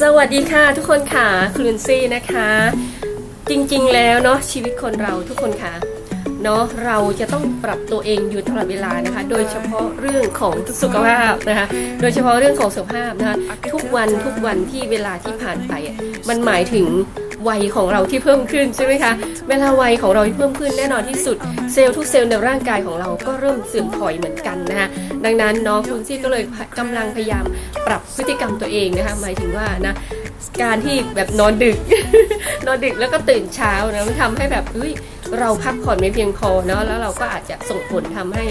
สวัสดีค่ะทุกคนค่ะคลุนซี่นะคะ จริงๆแล้วเนาะชีวิตคนเราทุกคนค่ะเนาะเราจะต้องปรับตัวเองอยู่ตลอดเวลานะคะ โดยเฉพาะเรื่องของสุขภาพนะคะ โดยเฉพาะเรื่องของสุขภาพนะคะทุกวันทุกวันที่เวลาที่ผ่านไป มันหมายถึง วัยของเราที่เพิ่มขึ้นใช่ไหมคะ เวลาวัยของเราที่เพิ่มขึ้นแน่นอนที่สุดเซลล์ทุกเซลล์ในร่างกายของเราก็เริ่มเสื่อมถอยเหมือนกันนะคะดังนั้นเนาะคุณซี่ก็เลยกำลังพยายามปรับพฤติกรรมตัวเองนะคะหมายถึงว่านะการที่แบบนอนดึก นอนดึกแล้วก็ตื่นเช้านะมันทำให้แบบเฮ้ยเราพักผ่อนไม่เพียงพอเนาะแล้วเราก็อาจจะส่งผลทำให้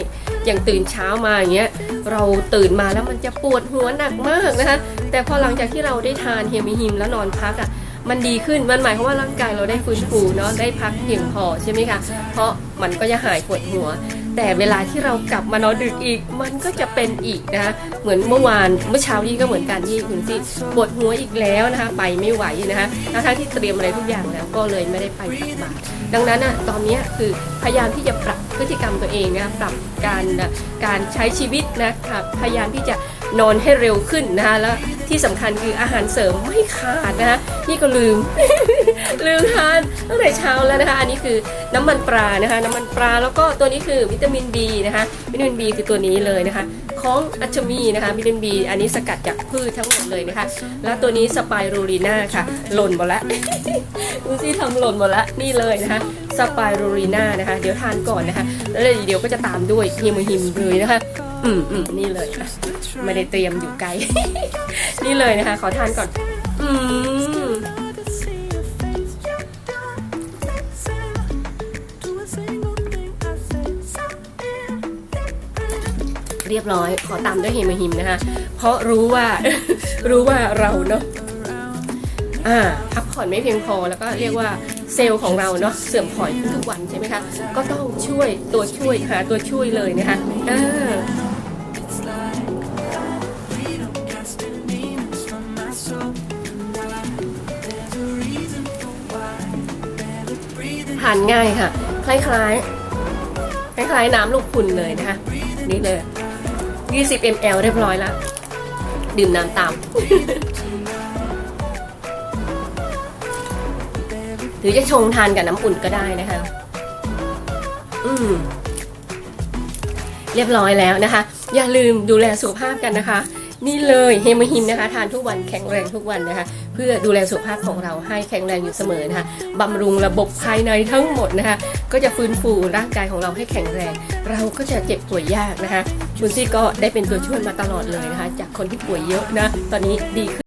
อย่างตื่นเช้ามาอย่างเงี้ยเราตื่นมาแล้วมันจะปวดหัวหนักมากนะคะแต่พอหลังจากที่เราได้ทานเฮมิฮิมแล้วนอนพักอะ่ะ มันดีขึ้นมันหมายความว่าร่างกายเราได้ฟื้นฟูเนาะได้พักเพียงพอใช่ไหมคะเพราะมันก็จะหายปวดหัว แต่เวลาที่เรากลับมานอนดึกอีก มันก็จะเป็นอีกนะคะเหมือนเมื่อวานเมื่อเช้านี้ก็เหมือนกันที่คุณซี่ปวดหัวอีกแล้วนะคะ ไปไม่ไหวนะคะทั้งที่เตรียมอะไรทุกอย่างแล้วก็เลยไม่ได้ไปตักบาตรดังนั้นอะตอนนี้คือพยายามที่จะปรับพฤติกรรมตัวเองนะคะปรับการการใช้ชีวิตนะคะพยายามที่จะนอนให้เร็วขึ้นนะคะแล้วที่สำคัญคืออาหารเสริมไม่ขาดนะคะนี่ก็ลืม ลืมทานตั้งแต่เช้าแล้วนะคะ อันนี้คือน้ำมันปลานะคะ น้ำมันปลาแล้วก็ตัวนี้คือวิตามิน B นะคะ วิตามิน B คือตัวนี้เลยนะคะ ของอัชมีนะคะ วิตามิน B อันนี้สกัดจากพืชทั้งหมดเลยนะคะ แล้วตัวนี้สไปรูลีนาค่ะ หล่นหมดละดูสิทำหล่นหมดละนี่เลยนะคะสไปรูลีนานะคะ เดี๋ยวทานก่อนนะคะ แล้วเดี๋ยวก็จะตามด้วยฮิมฮิมเลยนะคะ อืมอืมนี่เลยค่ะ ไม่ได้เตรียมอยู่ไกล นี่เลยนะคะ ขอทานก่อน อืมเรียบร้อย ขอตามด้วยเฮมหิมนะคะ เพราะรู้ว่า รู้ว่าเราเนาะอ่าพักผ่อนไม่เพียงพอแล้วก็เรียกว่าเซลล์ของเราเนาะเสื่อมถอยทุกวันใช่ไหมคะ ก็ต้องช่วยตัวช่วยหาตัวช่วยเลยนะคะอ่าานง่ายค่ะ คล้ายๆ คล้ายๆ น้ำลูกคุณเลยนะคะ นี่เลย 20 ml เรียบร้อยแล้ว ดื่มน้ำตามหรือจะชงทานกับน้ำอุ่นก็ได้นะคะ อืม เรียบร้อยแล้วนะคะ อย่าลืมดูแลสุขภาพกันนะคะ นี่เลยเฮมหินนะคะทานทุกวันแข็งแรงทุกวันนะคะ เพื่อดูแลสุขภาพของเราให้แข็งแรงอยู่เสมอนะคะบำรุงระบบภายในทั้งหมดนะคะ ก็จะฟื้นฟูร่างกายของเราให้แข็งแรง เราก็จะเจ็บป่วยยากนะคะคุณซี่ก็ได้เป็นตัวช่วยมาตลอดเลยนะคะ จากคนที่ป่วยเยอะนะ ตอนนี้ดีขึ้น